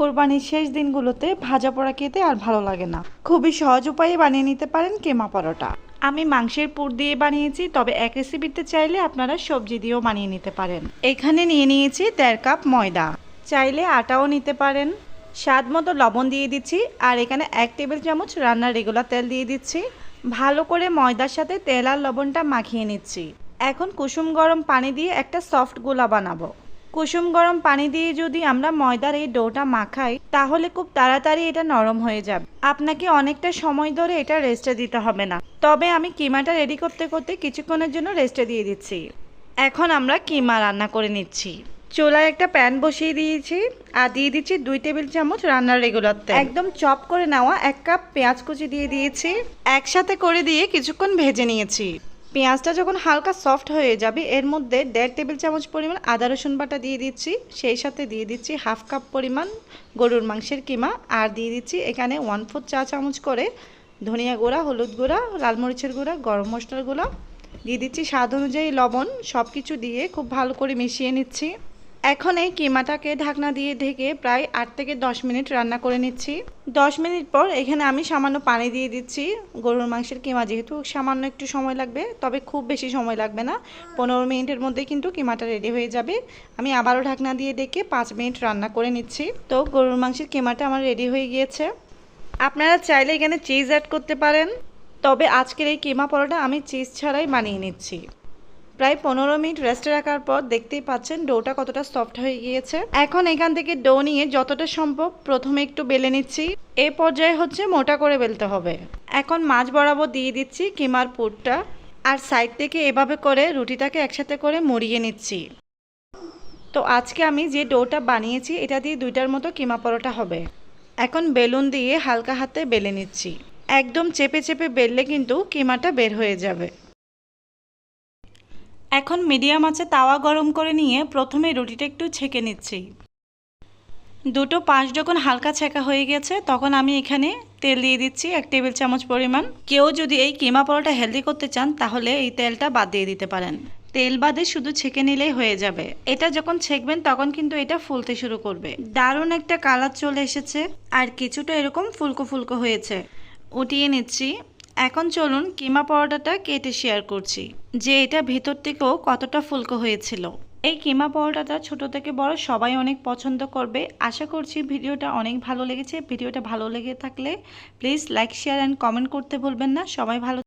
কোরবানির শেষ দিনগুলোতে ভাজা পোড়া খেতে আর ভালো লাগে না। খুবই সহজ উপায়ে বানিয়ে নিতে পারেন কেমা পরোটা। আমি মাংসের পুর দিয়ে বানিয়েছি, তবে এক রেসিপিতে চাইলে আপনারা সবজি দিয়েও বানিয়ে নিতে পারেন। এখানে নিয়ে নিয়েছি দেড় কাপ ময়দা। চাইলে আটাও নিতে পারেন। স্বাদ মতো লবণ দিয়ে দিচ্ছি, আর এখানে এক টেবিল চামচ রান্নার রেগুলার তেল দিয়ে দিচ্ছি। ভালো করে ময়দার সাথে তেল আর লবণটা মাখিয়ে নিচ্ছি। এখন কুসুম গরম পানি দিয়ে একটা সফট গোলা বানাবো। কুসুম গরম পানি দিয়ে যদি আমরা ময়দার এই ডোটা মাখাই, তাহলে খুব তাড়াতাড়ি এটা নরম হয়ে যাবে। আপনাকে অনেকটা সময় ধরে এটা রেস্টে দিতে হবে না। তবে আমি কিমাটা রেডি করতে করতে কিছুক্ষণের জন্য রেস্টে দিয়ে দিচ্ছি। এখন আমরা কিমা রান্না করে নিচ্ছি। চুলায় একটা প্যান বসিয়ে দিয়েছি আর দিয়ে দিচ্ছি দুই টেবিল চামচ রান্নার রেগুলার তেল। একদম চপ করে নেওয়া এক কাপ পেঁয়াজ কুচি দিয়ে দিয়েছি। একসাথে করে দিয়ে কিছুক্ষণ ভেজে নিয়েছি। পেঁয়াজটা যখন হালকা সফট হয়ে যাবে, এর মধ্যে দেড় টেবিল চামচ পরিমাণ আদা রসুন বাটা দিয়ে দিচ্ছি। সেই সাথে দিয়ে দিচ্ছি হাফ কাপ পরিমাণ গরুর মাংসের কিমা। আর দিয়ে দিচ্ছি এখানে ওয়ান ফোর চা চামচ করে ধনিয়া গুঁড়া, হলুদ গুঁড়া, লাল মরিচের গুঁড়া, গরম মশলার গুঁড়া। দিয়ে দিচ্ছি স্বাদ অনুযায়ী লবণ। সব কিছু দিয়ে খুব ভালো করে মিশিয়ে নিচ্ছি। এখন এই কিমাটাকে ঢাকনা দিয়ে ঢেকে প্রায় আট থেকে দশ মিনিট রান্না করে নিচ্ছি। দশ মিনিট পর এখানে আমি সামান্য পানি দিয়ে দিচ্ছি। গরুর মাংসের কিমা যেহেতু সামান্য একটু সময় লাগবে, তবে খুব বেশি সময় লাগবে না। পনেরো মিনিটের মধ্যে কিন্তু কিমাটা রেডি হয়ে যাবে। আমি আবারও ঢাকনা দিয়ে ডেকে পাঁচ মিনিট রান্না করে নিচ্ছি। তো গরুর মাংসের কিমাটা আমার রেডি হয়ে গিয়েছে। আপনারা চাইলে এখানে চিজ অ্যাড করতে পারেন। তবে আজকের এই কিমা পরোটা আমি চিজ ছাড়াই বানিয়ে নিচ্ছি। প্রায় পনেরো মিনিট রেস্টে রাখার পর দেখতেই পাচ্ছেন ডোটা কতটা সফট হয়ে গিয়েছে। এখন এখান থেকে ডো নিয়ে যতটা সম্ভব প্রথমে একটু বেলে নিচ্ছি। এ পর্যায়ে হচ্ছে মোটা করে বেলতে হবে। এখন মাছ বরাবর দিয়ে দিচ্ছি কিমার পুরটা। আর সাইড থেকে এভাবে করে রুটিটাকে একসাথে করে মুড়িয়ে নিচ্ছি। তো আজকে আমি যে ডোটা বানিয়েছি, এটা দিয়ে দুইটার মতো কিমা পরোটা হবে। এখন বেলুন দিয়ে হালকা হাতে বেলে নিচ্ছি। একদম চেপে চেপে বেললে কিন্তু কিমাটা বের হয়ে যাবে। এখন মিডিয়াম আছে, তাওয়া গরম করে নিয়ে প্রথমে রুটিটা একটু ছেঁকে নিচ্ছি। দুটো পাঁচ যখন হালকা ছেঁকা হয়ে গেছে, তখন আমি এখানে তেল দিয়ে দিচ্ছি এক টেবিল চামচ পরিমাণ। কেউ যদি এই কিমা পরোটা হেলদি করতে চান, তাহলে এই তেলটা বাদ দিয়ে দিতে পারেন। তেল বাদে শুধু ছেঁকে নিলেই হয়ে যাবে। এটা যখন ছেঁকবেন, তখন কিন্তু এটা ফুলতে শুরু করবে। দারুণ একটা কালার চলে এসেছে, আর কিছুটা এরকম ফুলকো ফুলকো হয়েছে। উঠিয়ে নিচ্ছি। এখন চলুন কিমা পরোটাটা কেটে শেয়ার করছি, যে এটা ভেতর থেকেও কতটা ফুলকো হয়েছিল। এই কিমা পরোটাটা ছোট থেকে বড় সবাই অনেক পছন্দ করবে। আশা করছি ভিডিওটা অনেক ভালো লেগেছে। ভিডিওটা ভালো লেগে থাকলে please like share and comment করতে ভুলবেন না। সবাই ভালো